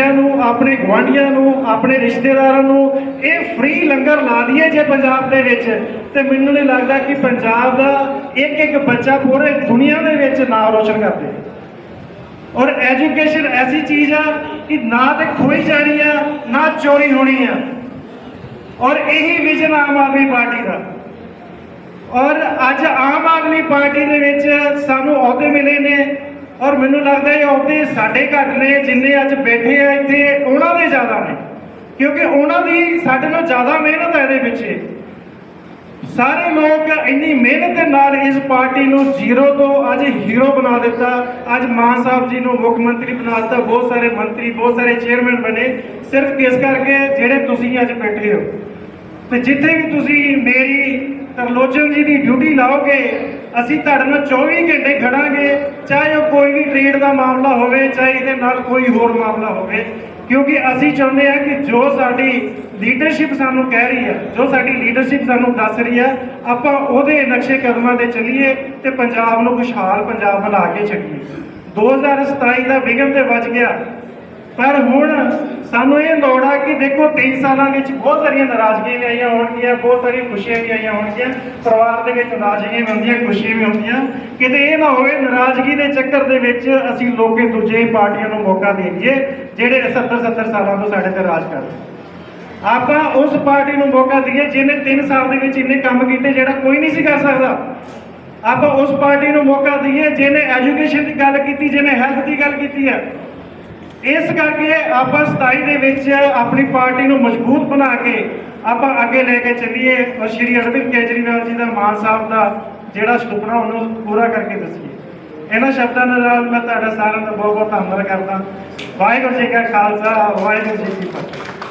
ਬੱਚਿਆਂ ਨੂੰ, ਆਪਣੇ ਗੁਆਂਢੀਆਂ ਨੂੰ, ਆਪਣੇ ਰਿਸ਼ਤੇਦਾਰਾਂ ਨੂੰ, ਇਹ ਫ੍ਰੀ ਲੰਗਰ ਲਾ ਦਈਏ ਜੇ ਪੰਜਾਬ ਦੇ ਵਿੱਚ। ਤੇ ਮੈਨੂੰ ਨਹੀਂ ਲੱਗਦਾ ਕਿ ਪੰਜਾਬ ਦਾ ਇੱਕ ਇੱਕ ਬੱਚਾ ਪੂਰੇ ਦੁਨੀਆ ਦੇ ਵਿੱਚ ਨਾਮ ਰੋਸ਼ਨ ਕਰਦੇ। ਔਰ ਐਜੂਕੇਸ਼ਨ ਐਸੀ ਚੀਜ਼ ਆ ਕਿ ਨਾ ਤੇ ਖੋਈ ਜਾਣੀ ਆ, ਨਾ ਚੋਰੀ ਹੋਣੀ ਆ। ਔਰ ਇਹੀ ਵਿਜ਼ਨ ਆਮ ਆਦਮੀ ਪਾਰਟੀ ਦਾ। ਔਰ ਅੱਜ ਆਮ ਆਦਮੀ ਪਾਰਟੀ ਦੇ ਵਿੱਚ ਸਾਨੂੰ ਅਹੁਦੇ ਮਿਲੇ ਨੇ। ਔਰ ਮੈਨੂੰ ਲੱਗਦਾ ਇਹ ਅਹੁਦੇ ਸਾਡੇ ਘੱਟ ਨੇ, ਜਿੰਨੇ ਅੱਜ ਬੈਠੇ ਆ ਇੱਥੇ ਉਹਨਾਂ ਦੇ ਜ਼ਿਆਦਾ ਨੇ। ਕਿਉਂਕਿ ਉਹਨਾਂ ਦੀ ਸਾਡੇ ਨਾਲ ਜ਼ਿਆਦਾ ਮਿਹਨਤ ਹੈ ਇਹਦੇ ਪਿੱਛੇ ਸਾਰੇ ਲੋਕ ਇੰਨੀ ਮਿਹਨਤ ਦੇ ਨਾਲ ਇਸ ਪਾਰਟੀ ਨੂੰ ਜ਼ੀਰੋ ਤੋਂ ਅੱਜ ਹੀਰੋ ਬਣਾ ਦਿੱਤਾ। ਅੱਜ ਮਾਨ ਸਾਹਿਬ ਜੀ ਨੂੰ ਮੁੱਖ ਮੰਤਰੀ ਬਣਾ ਦਿੱਤਾ। ਬਹੁਤ ਸਾਰੇ ਮੰਤਰੀ, ਬਹੁਤ ਸਾਰੇ ਚੇਅਰਮੈਨ ਬਣੇ। ਸਿਰਫ ਇਸ ਕਰਕੇ ਜਿਹੜੇ ਤੁਸੀਂ ਅੱਜ ਬੈਠੇ ਹੋ। ਤੇ ਜਿੱਥੇ ਵੀ ਤੁਸੀਂ ਮੇਰੀ ਤਰਲੋਚਨ ਜੀ ਦੀ ਡਿਊਟੀ ਲਾਓਗੇ ਅਸੀਂ ਤੁਹਾਡੇ ਨਾਲ 24 ਘੰਟੇ ਖੜਾਂਗੇ, ਚਾਹੇ ਉਹ ਕੋਈ ਵੀ ਟ੍ਰੇਡ ਦਾ ਮਾਮਲਾ ਹੋਵੇ, ਚਾਹੇ ਇਹਦੇ ਨਾਲ ਕੋਈ ਹੋਰ ਮਾਮਲਾ ਹੋਵੇ, ਕਿਉਂਕਿ ਅਸੀਂ ਚਾਹੁੰਦੇ ਹਾਂ ਕਿ ਜੋ ਸਾਡੀ ਲੀਡਰਸ਼ਿਪ ਸਾਨੂੰ ਕਹਿ ਰਹੀ ਹੈ, ਜੋ ਸਾਡੀ ਲੀਡਰਸ਼ਿਪ ਸਾਨੂੰ ਦੱਸ ਰਹੀ ਹੈ, ਆਪਾਂ ਉਹਦੇ ਨਕਸ਼ੇ ਕਦਮਾਂ ਤੇ ਚੱਲੀਏ ਤੇ ਪੰਜਾਬ ਨੂੰ ਖੁਸ਼ਹਾਲ ਪੰਜਾਬ ਬਣਾ ਕੇ ਚੱਲੀਏ। 2027 ਦਾ ਵਿਗਨ ਤੇ ਵੱਜ ਗਿਆ। ਪਰ ਹੁਣ ਸਾਨੂੰ ਇਹ ਲੋੜ ਆ ਕਿ ਦੇਖੋ 3 ਸਾਲਾਂ ਵਿੱਚ ਬਹੁਤ ਸਾਰੀਆਂ ਨਾਰਾਜ਼ਗੀਆਂ ਵੀ ਆਈਆਂ ਹੋਣਗੀਆਂ, ਬਹੁਤ ਸਾਰੀਆਂ ਖੁਸ਼ੀਆਂ ਵੀ ਆਈਆਂ ਹੋਣਗੀਆਂ। ਪਰਿਵਾਰ ਦੇ ਵਿੱਚ ਨਾਰਾਜ਼ਗੀਆਂ ਵੀ ਹੁੰਦੀਆਂ, ਖੁਸ਼ੀਆਂ ਵੀ ਹੁੰਦੀਆਂ। ਕਿਤੇ ਇਹ ਨਾ ਹੋਵੇ ਨਾਰਾਜ਼ਗੀ ਦੇ ਚੱਕਰ ਦੇ ਵਿੱਚ ਅਸੀਂ ਲੋਕੇ ਦੂਜੇ ਪਾਰਟੀਆਂ ਨੂੰ ਮੌਕਾ ਦੇ ਦਈਏ, ਜਿਹੜੇ 70 70 ਸਾਲਾਂ ਤੋਂ ਸਾਡੇ ਤੇ ਰਾਜ ਕਰਦੇ ਆਪਾਂ ਉਸ ਪਾਰਟੀ ਨੂੰ ਮੌਕਾ ਦਈਏ ਜਿਹਨੇ 3 ਸਾਲ ਦੇ ਵਿੱਚ ਇੰਨੇ ਕੰਮ ਕੀਤੇ ਜਿਹੜਾ ਕੋਈ ਨਹੀਂ ਸੀ ਕਰ ਸਕਦਾ। ਆਪਾਂ ਉਸ ਪਾਰਟੀ ਨੂੰ ਮੌਕਾ ਦਈਏ ਜਿਹਨੇ ਐਜੂਕੇਸ਼ਨ ਦੀ ਗੱਲ ਕੀਤੀ, ਜਿਹਨੇ ਹੈਲਥ ਦੀ ਗੱਲ ਕੀਤੀ ਹੈ। ਇਸ ਕਰਕੇ ਆਪਾਂ 27 ਦੇ ਵਿੱਚ ਆਪਣੀ ਪਾਰਟੀ ਨੂੰ ਮਜ਼ਬੂਤ ਬਣਾ ਕੇ ਆਪਾਂ ਅੱਗੇ ਲੈ ਕੇ ਚੱਲੀਏ ਔਰ ਸ਼੍ਰੀ ਅਰਵਿੰਦ ਕੇਜਰੀਵਾਲ ਜੀ ਦਾ ਮਾਨ ਸਾਹਿਬ ਦਾ ਜਿਹੜਾ ਸੁਪਨਾ ਉਹਨੂੰ ਪੂਰਾ ਕਰਕੇ ਦੱਸੀਏ। ਇਹਨਾਂ ਸ਼ਬਦਾਂ ਦੇ ਨਾਲ ਮੈਂ ਤੁਹਾਡਾ ਸਾਰਿਆਂ ਦਾ ਬਹੁਤ ਬਹੁਤ ਧੰਨਵਾਦ ਕਰਦਾ। ਵਾਹਿਗੁਰੂ ਜੀ ਕਾ ਖਾਲਸਾ, ਵਾਹਿਗੁਰੂ ਜੀ ਕੀ ਫਤਿਹ।